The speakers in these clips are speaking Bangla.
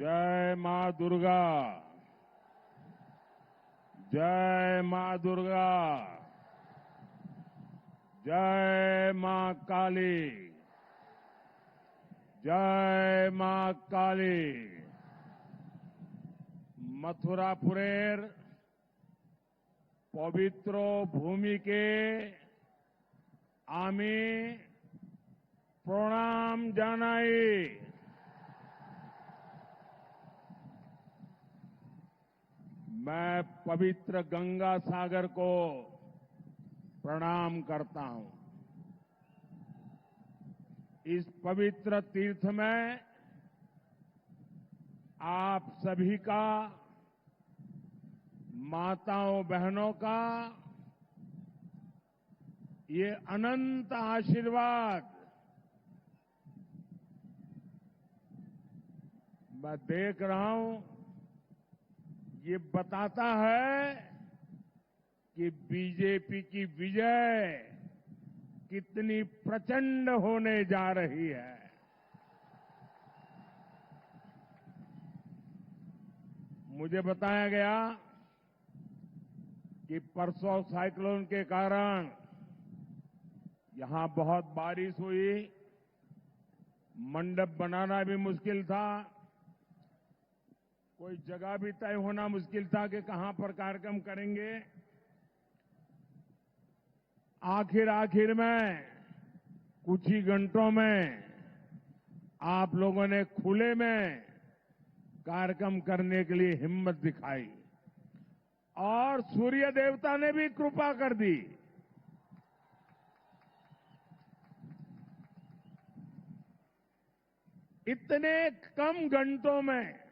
जय माँ दुर्गा। जय माँ दुर्गा। जय माँ काली। जय माँ काली। मथुरापुरेर पवित्र भूमि के आमी प्रणाम जानाई। मैं पवित्र गंगा सागर को प्रणाम करता हूँ। इस पवित्र तीर्थ में आप सभी का, माताओं बहनों का, ये अनंत आशीर्वाद मैं देख रहा हूँ ये बताता है कि बीजेपी की विजय कितनी प्रचंड होने जा रही है। मुझे बताया गया कि परसों साइक्लोन के कारण यहाँ बहुत बारिश हुई, मंडप बनाना भी मुश्किल था कोई जगह भी तय होना मुश्किल था कि कहाँ पर कार्यक्रम करेंगे। आखिर आखिर में, कुछ ही घंटों में, आप लोगों ने खुले में कार्यक्रम करने के लिए हिम्मत दिखाई। और सूर्य देवता ने भी कृपा कर दी। इतने कम घंटों में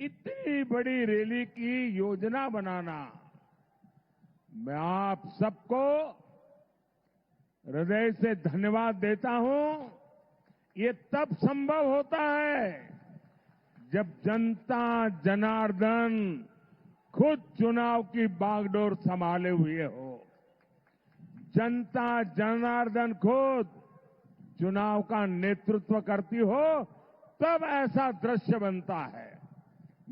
इतनी बड़ी रैली की योजना बनाना। मैं आप सबको हृदय से धन्यवाद देता हूँ। ये तब संभव होता है जब जनता, जनार्दन खुद चुनाव की बागडोर संभाले हुए हो। जनता, जनार्दन खुद चुनाव का नेतृत्व करती हो, तब ऐसा दृश्य बनता है।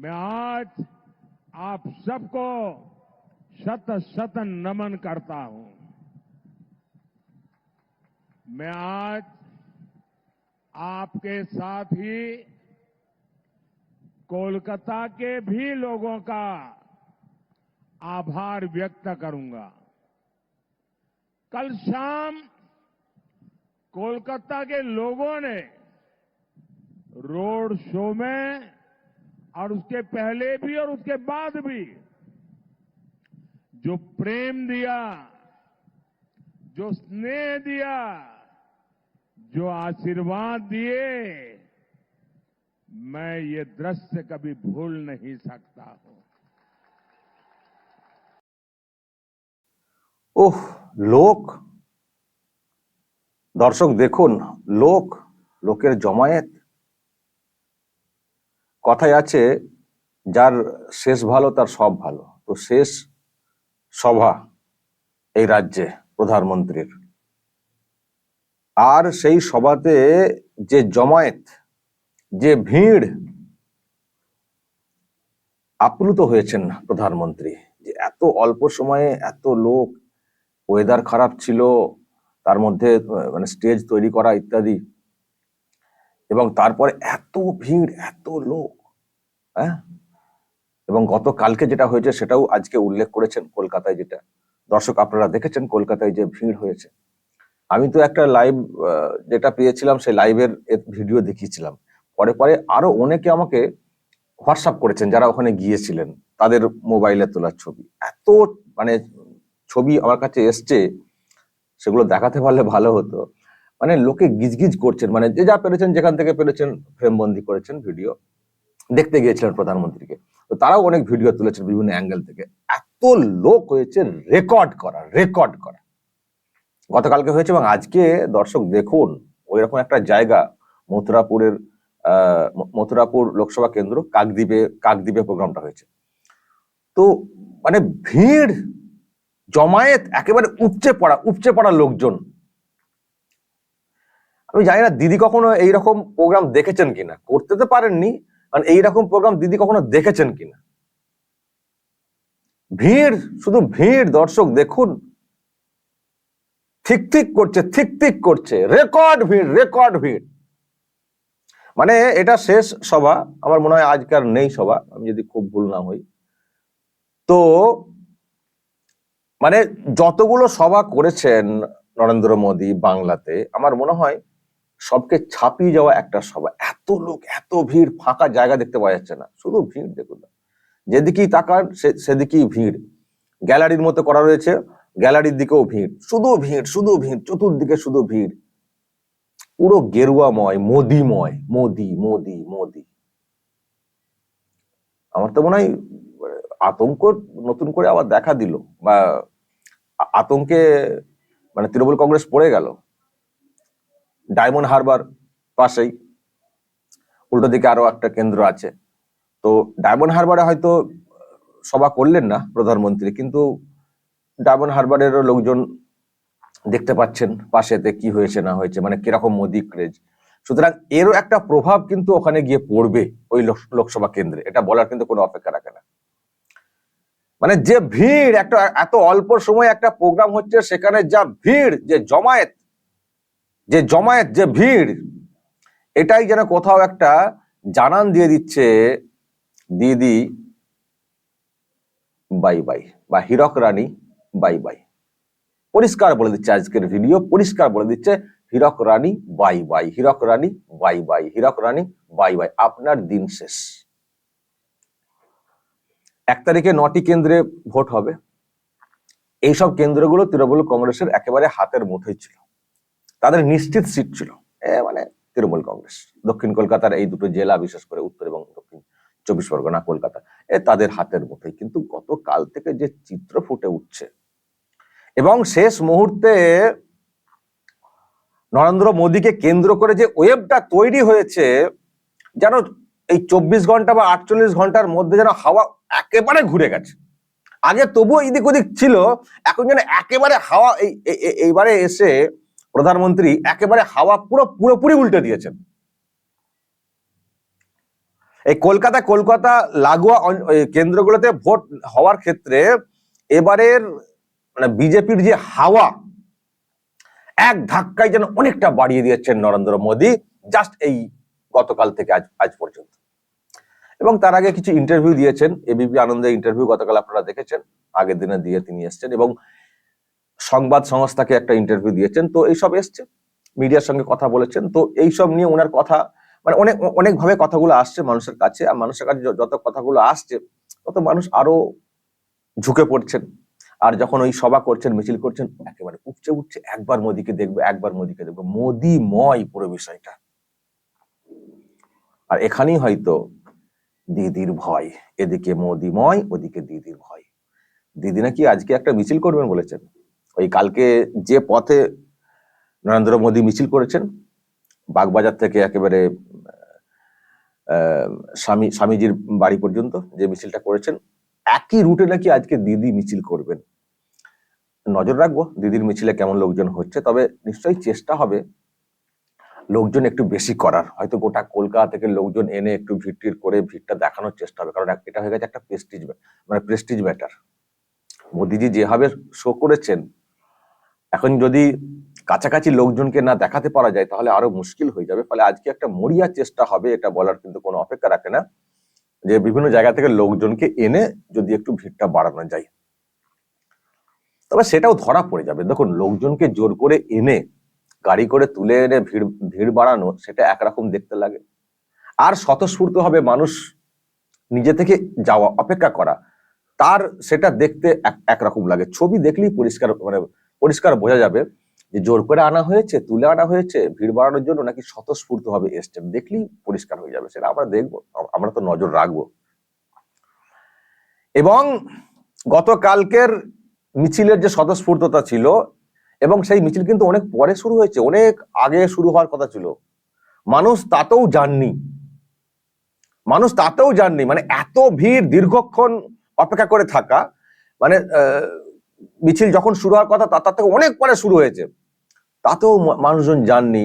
मैं आज आप सबको शत शत नमन करता हूँ। मैं आज आपके साथ ही कोलकाता के भी लोगों का आभार व्यक्त करूँगा। कल शाम कोलकाता के लोगों ने रोड शो में और उसके पहले भी और उसके बाद भी जो प्रेम दिया जो स्नेह दिया जो आशीर्वाद दिए मैं ये दृश्य कभी भूल नहीं सकता हूं ওহ লোক দর্শক দেখুন লোক লোকের জমায়েত কথায় আছে, যার শেষ ভালো, তার সব ভালো। তো শেষ সভা এই রাজ্যে, প্রধানমন্ত্রীর। আর সেই সভাতে যে জমায়েত, যে ভিড়, আপ্লুত হয়েছেন প্রধানমন্ত্রী, যে এত অল্প সময়ে এত লোক ওয়েদার খারাপ ছিল, তার মধ্যে মানে স্টেজ তৈরি করা ইত্যাদি এবং তারপরে এত ভিড়, এত লোক হ্যাঁ? এবং গতকালকে যেটা হয়েছে সেটাও আজকে উল্লেখ করেছেন কলকাতায় যেটা। দর্শক, আপনারা দেখেছেন কলকাতায় যে ভিড় হয়েছে। আমি তো একটা লাইভ যেটা পেয়েছিলাম সেই লাইভের ভিডিও দেখিয়েছিলাম। পরে পরে আরও অনেকে আমাকে হোয়াটসঅ্যাপ করেছেন যারা ওখানে গিয়েছিলেন তাদের মোবাইলে তোলার ছবি। এত মানে ছবি আমার কাছে এসছে, সেগুলো দেখাতে পারলে ভালো হতো। মানে লোকে গিজগিজ করছেন মানে যে যা পেরেছেন, যেখান থেকে পেরেছেন, ফ্রেমবন্দি করেছেন ভিডিও। দেখতে গিয়েছিলেন প্রধানমন্ত্রীকে। তো তারাও অনেক ভিডিও তুলেছেন বিভিন্ন অ্যাঙ্গেল থেকে। এত লোক হয়েছে রেকর্ড করা রেকর্ড করা। গতকালকে হয়েছে এবং আজকে, দর্শক দেখুন ওই রকম একটা জায়গা, মথুরাপুরের মথুরাপুর লোকসভা কেন্দ্র, কাকদ্বীপে কাকদ্বীপে প্রোগ্রামটা হয়েছে। তো মানে ভিড়, জমায়েত একেবারে উপচে পড়া উপচে পড়া লোকজন। আমি জানি না দিদি কখনো এইরকম প্রোগ্রাম দেখেছেন কিনা। করতে তো পারেননি মানে এইরকম প্রোগ্রাম দিদি কখনো দেখেছেন কিনা। ভিড়, শুধু ভিড়, দর্শক দেখুন। ঠিক ঠিক করছে, ঠিক ঠিক করছে। রেকর্ড ভিড় রেকর্ড ভিড়। মানে এটা শেষ সভা, আমার মনে হয় আজকার নেই সভা, আমি যদি খুব ভুল না হই। তো মানে যতগুলো সভা করেছেন নরেন্দ্র মোদী বাংলাতে, আমার মনে হয় সবকে ছাপিয়ে যাওয়া একটা সভা। এত লোক, এত ভিড়, ফাঁকা জায়গা দেখতে পাওয়া যাচ্ছে না। শুধু ভিড় দেখুন না। যেদিকেই তাকান সেদিকেই ভিড়। গ্যালারির মতো করা রয়েছে, গ্যালারির দিকেও ভিড়। শুধু ভিড় শুধু ভিড়, চতুর্দিকে শুধু ভিড়। পুরো গেরুয়াময়, মোদিময়, মোদি মোদি মোদি। আমার তো মনে হয়, আতঙ্ক নতুন করে আবার দেখা দিল, বা আতঙ্কে মানে তৃণমূল কংগ্রেস পড়ে গেল। ডায়মন্ড হারবার পাশেই। উল্টো দিকে আরও একটা কেন্দ্র আছে। তো ডায়মন্ড হারবারে হয়তো সভা করলেন না প্রধানমন্ত্রী, কিন্তু ডায়মন্ড হারবারেরও লোকজন দেখতে পাচ্ছেন পাশেতে কি হয়েছে, না হয়েছে মানে কীরকম মোদি ক্রেজ সুতরাং এরও একটা প্রভাব কিন্তু ওখানে গিয়ে পড়বে ওই লোক- লোকসভা কেন্দ্রে। এটা বলার কিন্তু কোনো অপেক্ষা রাখে না। মানে যে ভিড়, একটা, এত অল্প সময় একটা প্রোগ্রাম হচ্ছে, সেখানে যা ভিড়, যে জমায়েত যে জমায়েত, যে ভিড়, এটাই যেন কোথাও একটা জানান দিয়ে দিচ্ছে দিদি, বাই বাই, বা হীরক রানী, বাই বাই। পরিষ্কার বলে দিচ্ছে আজকের ভিডিও, পরিষ্কার বলে দিচ্ছে Hirak Rani, bye bye, Hirak Rani, bye bye, Hirak Rani, bye bye, আপনার দিন শেষ। এক তারিখে নটি কেন্দ্রে ভোট হবে। এইসব কেন্দ্রগুলো তৃণমূল কংগ্রেসের একেবারে হাতের মুঠোয় ছিল। তাদের নিশ্চিত সিট ছিল। এ মানে তৃণমূল কংগ্রেস। দক্ষিণ কলকাতার এই দুটো জেলা, বিশেষ করে উত্তর এবং দক্ষিণ চব্বিশ পরগনা, কলকাতা, এ তাদের হাতের মুঠোয় কিন্তু গতকাল থেকে যে চিত্র ফুটে উঠছে, এবং শেষ মুহূর্তে নরেন্দ্র মোদীকে কেন্দ্র করে যে ওয়েবটা তৈরি হয়েছে, যেন এই চব্বিশ ঘণ্টা বা আটচল্লিশ ঘণ্টার মধ্যে যেন হাওয়া একেবারে ঘুরে গেছে। আগে তবুও এদিক ওদিক ছিল, এখন যেন একেবারে হাওয়া এই এইবারে এসে প্রধানমন্ত্রী একেবারে হাওয়া পুরো পুরোপুরি উল্টে দিয়েছেন। এই কলকাতা কলকাতা লাগোয়া কেন্দ্রগুলোতে ভোট হওয়ার ক্ষেত্রে এবারের মানে বিজেপির যে হাওয়া, এক ধাক্কায় যেন অনেকটা বাড়িয়ে দিয়েছেন নরেন্দ্র মোদী জাস্ট এই গতকাল থেকে আজ আজ পর্যন্ত। এবং তার আগে কিছু ইন্টারভিউ দিয়েছেন এবিপি আনন্দের ইন্টারভিউ গতকাল আপনারা দেখেছেন, আগের দিনে দিয়ে তিনি এসছেন এবং সংবাদ সংস্থাকে একটা ইন্টারভিউ দিয়েছেন, তো এইসব এসছে মিডিয়ার সঙ্গে কথা বলেছেন, তো এইসব নিয়ে ওনার কথা মানে অনেক, অনেকভাবে কথাগুলো আসছে মানুষের কাছে, আর মানুষের কাছে যত কথাগুলো আসছে, তত মানুষ আরও ঝুঁকে পড়ছেন। আর যখন ওই সভা করছেন, মিছিল করছেন, একেবারে উপচে উঠছে, একবার মোদিকে দেখব, একবার মোদিকে দেখব, মোদিময় পুরো বিষয়টা। আর এখানেই হয়তো দিদির ভয়, এদিকে মোদিময়, ওদিকে দিদির ভয়। দিদি নাকি আজকে একটা মিছিল করবেন বলেছেন। ওই কালকে যে পথে নরেন্দ্র মোদী মিছিল করেছেন, বাগবাজার থেকে একেবারে স্বামী, স্বামীজির বাড়ি পর্যন্ত যে মিছিলটা করেছেন, একই রুটে নাকি আজকে দিদি মিছিল করবেন। নজর রাখব দিদির মিছিলে কেমন লোকজন হচ্ছে, তবে নিশ্চয়ই চেষ্টা হবে লোকজন একটু বেশি করার। হয়তো গোটা কলকাতা থেকে লোকজন এনে একটু ভিড় করে ভিড়টা দেখানোর চেষ্টা হবে, কারণ এটা হয়ে গেছে একটা প্রেস্টিজ মানে প্রেস্টিজ ম্যাটার মোদিজি যেভাবে শো করেছেন এখন যদি কাছাকাছি লোকজনকে না দেখাতে পারা যায়, তাহলে আরও মুশকিল হয়ে যাবে। ফলে আজকে একটা মরিয়া চেষ্টা হবে, এটা বলার কিন্তু কোনো অপেক্ষা রাখে না, যে বিভিন্ন জায়গা থেকে লোকজনকে এনে যদি একটু ভিড়টা বাড়ানো যায়। তবে সেটাও ধরা পড়ে যাবে। দেখুন, লোকজনকে জোর করে এনে, গাড়ি করে তুলে এনে ভিড় ভিড় বাড়ানো, সেটা একরকম দেখতে লাগে। আর স্বতঃস্ফূর্ত হবে মানুষ নিজে থেকে যাওয়া, অপেক্ষা করা, তার সেটা দেখতে এক- একরকম লাগে। ছবি দেখলেই পরিষ্কার মানে পরিষ্কার বোঝা যাবে যে জোর করে আনা হয়েছে, তুলে আনা হয়েছে, ভিড় বাড়ানোর জন্য নাকি স্বতঃস্ফূর্ত ভাবে এসছেন দেখলেই পরিষ্কার হয়ে যাবে, সেটা আমরা দেখব, আমরা তো নজর রাখব। এবং গতকালকের মিছিলের যে স্বতঃস্ফূর্ততা ছিল, এবং সেই মিছিল কিন্তু অনেক পরে শুরু হয়েছে, অনেক আগে শুরু হওয়ার কথা ছিল। মানুষ তাতেও যাননি। মানুষ তাতেও যাননি মানে এত ভিড় দীর্ঘক্ষণ অপেক্ষা করে থাকা মানে মিছিল যখন শুরু হওয়ার কথা তার থেকে অনেক পরে শুরু হয়েছে। তাতেও মানুষজন যাননি।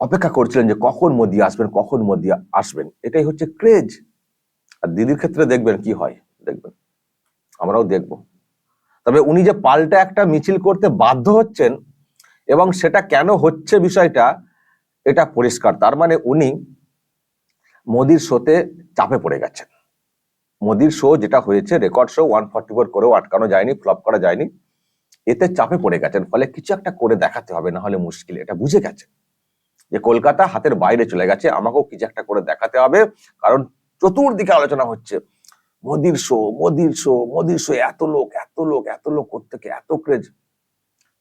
অপেক্ষা করছিলেন যে কখন মোদি আসবেন, কখন মোদি আসবেন। এটাই হচ্ছে ক্রেজ আর দিদির ক্ষেত্রে দেখবেন কি হয়, দেখবেন। আমরাও দেখব। তবে উনি যে পাল্টা একটা মিছিল করতে বাধ্য হচ্ছেন এবং সেটা কেন হচ্ছে বিষয়টা, এটা পরিষ্কার। তার মানে উনি মোদির শোতে চাপে পড়ে গেছেন। মোদির শো যেটা হয়েছে record show one forty four করেও আটকানো যায়নি ফ্লপ করা যায়নি। এতে চাপে পড়ে গেছেন, ফলে কিছু একটা করে দেখাতে হবে, না হলে মুশকিল, এটা বুঝে গেছে। যে কলকাতা হাতের বাইরে চলে গেছে, আমাকেও কিছু একটা করে দেখাতে হবে, কারণ চতুর্দিকে আলোচনা হচ্ছে। মোদির শো মোদির শো মোদির শো এত লোক এত লোক এত লোক থেকে এত ক্রেজ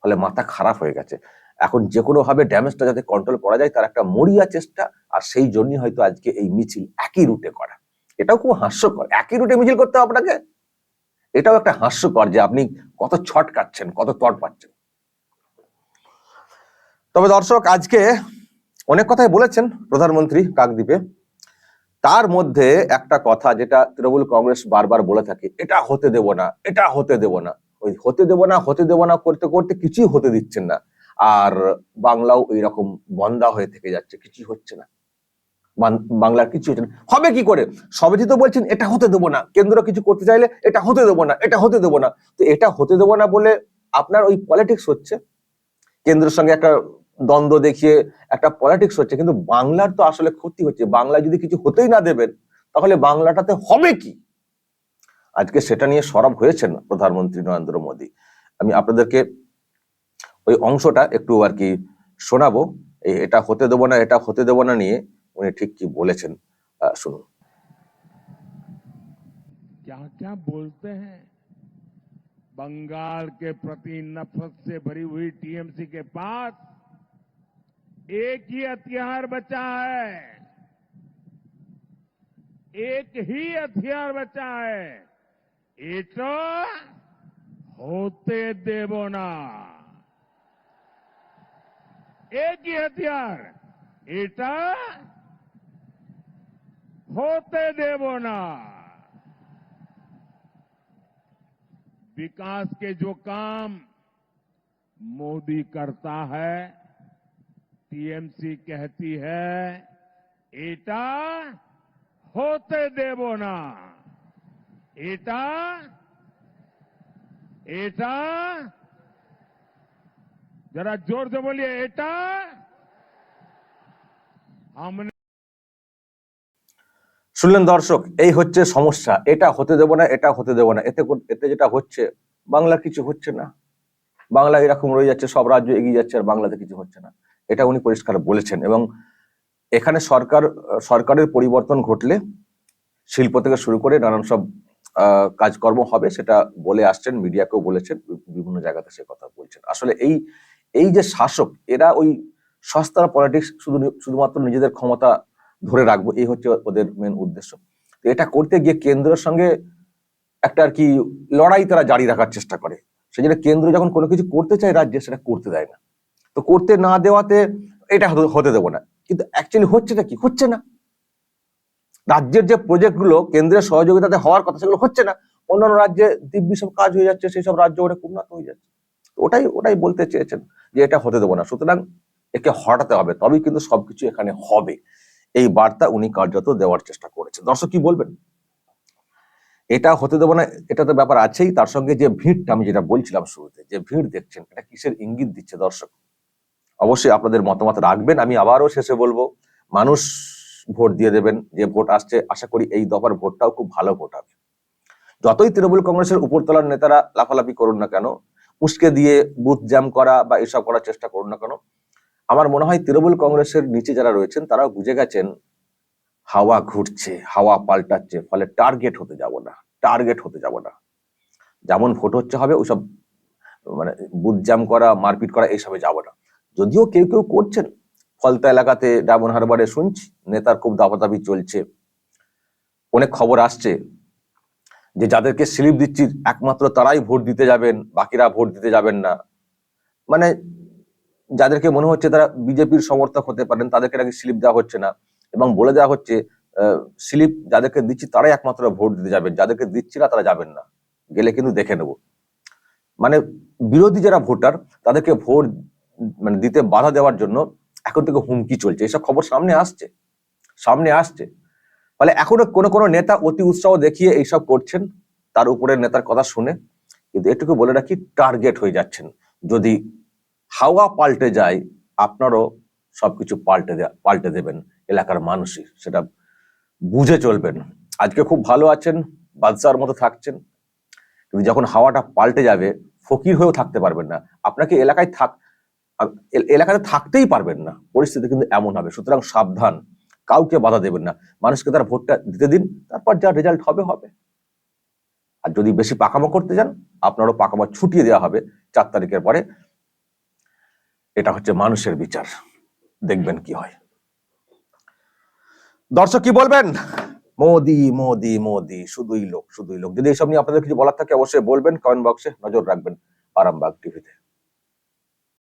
ফলে মাথা খারাপ হয়ে গেছে। এখন যে কোনো ভাবে ড্যামেজটা যাতে কন্ট্রোল করা যায়, তার একটা মরিয়া চেষ্টা, আর সেই জন্যই হয়তো আজকে এই মিছিল একই রুটে করা। এটাও খুব হাস্যকর। একই রুটে মিছিল করতে হবে আপনাকে? এটাও একটা হাস্যকর যে আপনি কত ছট কাটছেন, কত তট পাচ্ছেন। তবে দর্শক, আজকে অনেক কথাই বলেছেন প্রধানমন্ত্রী কাকদ্বীপে। তার মধ্যে একটা কথা যেটা তৃণমূল কংগ্রেস বারবার বলে থাকে, এটা হতে দেব না, এটা হতে দেব না। ওই হতে দেব না, হতে দেব না করতে করতে কিছুই হতে দিচ্ছেন না। আর বাংলাও ওই রকম বন্ধা হয়ে থেকে যাচ্ছে, কিছুই হচ্ছে না। বাংলার কিছু হবে কি করে? সবেজি তো বলছেন, এটা হতে দেবো না। কেন্দ্র কিছু করতে চাইলে এটা হতে দেবো না, এটা হতে দেবো না। তো এটা হতে দেবো না বলে আপনার ওই পলিটিক্স হচ্ছে। কেন্দ্রের সঙ্গে একটা দ্বন্দ্ব দেখিয়ে একটা পলিটিক্স হচ্ছে। কিন্তু বাংলার তো আসলে ক্ষতি হচ্ছে। বাংলা যদি কিছু হতেই না দেবেন, তাহলে বাংলাটাতে হবে কি? আজকে সেটা নিয়ে সরব হয়েছেন প্রধানমন্ত্রী নরেন্দ্র মোদী। আমি আপনাদেরকে ওই অংশটা একটু আর কি শোনাবো। এটা হতে দেবো না, এটা হতে দেবো না নিয়ে উনি ঠিক কি বলেছেন আহ, শুনুন क्या क्या बोलते हैं बंगाल के प्रति नफरत से भरी हुई टीएमसी के पास एक ही हथियार बचा है एक ही हथियार बचा है এটা होते देवो ना एक ही हथियार এটা होते देवो ना विकास के जो काम मोदी करता है, टीएमसी कहती है, एटा होते देवो ना एटा एटा, जरा ज़ोर से बोलिए, एटा? हमने শুনলেন দর্শক, এই হচ্ছে সমস্যা, এটা হতে দেবো না, এটা হতে দেবো না, এতে এতে যেটা হচ্ছে, বাংলা কিছু হচ্ছে না। বাংলা এরকম রয়ে যাচ্ছে, সব রাজ্য এগিয়ে যাচ্ছে আর বাংলাতে কিছু হচ্ছে না। এটা উনি পরিষ্কার বলেছেন এবং এখানে সরকার, সরকারের পরিবর্তন ঘটলে শিল্প থেকে শুরু করে নানান সব কাজকর্ম হবে সেটা বলে আসছেন, মিডিয়াকেও বলেছেন, বিভিন্ন জায়গাতে সে কথা বলছেন। আসলে এই এই যে শাসক, এরা ওই সস্তার পলিটিক্স শুধু, শুধুমাত্র নিজেদের ক্ষমতা ধরে রাখব, এই হচ্ছে ওদের মেন উদ্দেশ্য। তো এটা করতে গিয়ে কেন্দ্রের সঙ্গে একটা আর কি লড়াই তারা জারি রাখার চেষ্টা করে। সেই জন্য কেন্দ্র যখন কোনো কিছু করতে চায়, রাজ্যে সেটা করতে দেয় না। তো করতে না দেওয়াতে এটা হতে- দেবো না। কিন্তু অ্যাকচুয়ালি হচ্ছেটা কি? হচ্ছে না। রাজ্যের যে প্রজেক্টগুলো কেন্দ্রের সহযোগিতাতে হওয়ার কথা, সেগুলো হচ্ছে না। অন্যান্য রাজ্যে দিব্যি সব কাজ হয়ে যাচ্ছে, সেই সব রাজ্য ওটা উন্নত হয়ে যাচ্ছে। ওটাই ওটাই বলতে চেয়েছেন যে এটা হতে দেবো না। সুতরাং একে হটাতে হবে, তবেই কিন্তু সবকিছু এখানে হবে। এই বার্তা উনি কার্যত দেওয়ার চেষ্টা করেছেন। দর্শক কি বলবেন? এটা হতে দেবো না, এটা তো ব্যাপার আছেই। তার সঙ্গে যে ভিড়টা, আমি যেটা বলছিলাম শুরুতে, যে ভিড় দেখছেন, এটা কিসের ইঙ্গিত দিচ্ছে দর্শক? অবশ্যই আপনাদের মতামত রাখবেন, আমি আবারও শেষে বলব, মানুষ ভোট দিয়ে দেবেন, যে ভোট আসছে, আশা করি এই দফার ভোটটাও খুব ভালো ভোট হবে। যতই তৃণমূল কংগ্রেসের উপরতলার নেতারা লাফালাফি করুন না কেন, উস্কে দিয়ে বুথ জ্যাম করা বা এসব করার চেষ্টা করুন না কেন আমার মনে হয় তৃণমূল কংগ্রেসের নিচে যারা রয়েছেন, তারাও বুঝে গেছেন হাওয়া ঘুরছে, হাওয়া পাল্টাচ্ছে, ফলে টার্গেট হতে যাব না টার্গেট হতে যাব না। যেমন ভোট হচ্ছে হবে, ওইসব মানে বুথ জ্যাম করা, মারপিট করা, এইসবে যাব না। যদিও কেউ কেউ করছেন, ফলতা এলাকাতে ডায়মন্ড হারবারে শুনছি, নেতার খুব দাবাদাবি চলছে। অনেক খবর আসছে যে যাদেরকে স্লিপ দিচ্ছি, একমাত্র তারাই ভোট দিতে যাবেন, বাকিরা ভোট দিতে যাবেন না। মানে যাদেরকে মনে হচ্ছে তারা বিজেপির সমর্থক হতে পারেন, তাদেরকে নাকি স্লিপ দেওয়া হচ্ছে না। এবং বলে দেওয়া হচ্ছে স্লিপ যাদেরকে দিচ্ছি তারাই একমাত্র ভোট দিতে যাবেন, যাদেরকে দিচ্ছি না তারা যাবেন না। গেলে কিন্তু দেখে নেব। মানে বিরোধী যারা ভোটার, তাদেরকে ভোট মানে দিতে বাধা দেওয়ার জন্য এখন থেকে হুমকি চলছে। এসব খবর সামনে আসছে। সামনে আসছে। ফলে এখনও কোনো কোনো নেতা অতি উৎসাহ দেখিয়ে এইসব করছেন, তার উপরে নেতার কথা শুনে। কিন্তু এটুকু বলে রাখি, টার্গেট হয়ে যাচ্ছেন। যদি হাওয়া পাল্টে যায়, আপনারও সবকিছু পাল্টে পাল্টে দেবেন, এলাকার মানুষই সেটা বুঝে চলবেন। আজকে খুব ভালো আছেন, বাদশার মতো থাকছেন। কিন্তু যখন হাওয়াটা পাল্টে যাবে, ফকির হয়েও থাকতে পারবেন না। আপনাকে এলাকায় থাক এলাকাতে থাকতেই পারবেন না। পরিস্থিতি কিন্তু এমন হবে। সুতরাং সাবধান, কাউকে বাধা দেবেন না। মানুষকে তার ভোটটা দিতে দিন, তারপর যা রেজাল্ট হবে হবে। আর যদি বেশি পাকামো করতে যান, আপনারও পাকামো ছুটিয়ে দেওয়া হবে চার তারিখের পরে। এটা হচ্ছে মানুষের বিচার। দেখবেন কি হয়। দর্শক কি বলবেন? মোদি মোদি মোদি, শুধুই লোক শুধুই লোক। যদি এসব নিয়ে আপনাদের কিছু বলার থাকে, অবশ্যই বলবেন কমেন্ট বক্সে নজর রাখবেন আরামবাগ টিভিতে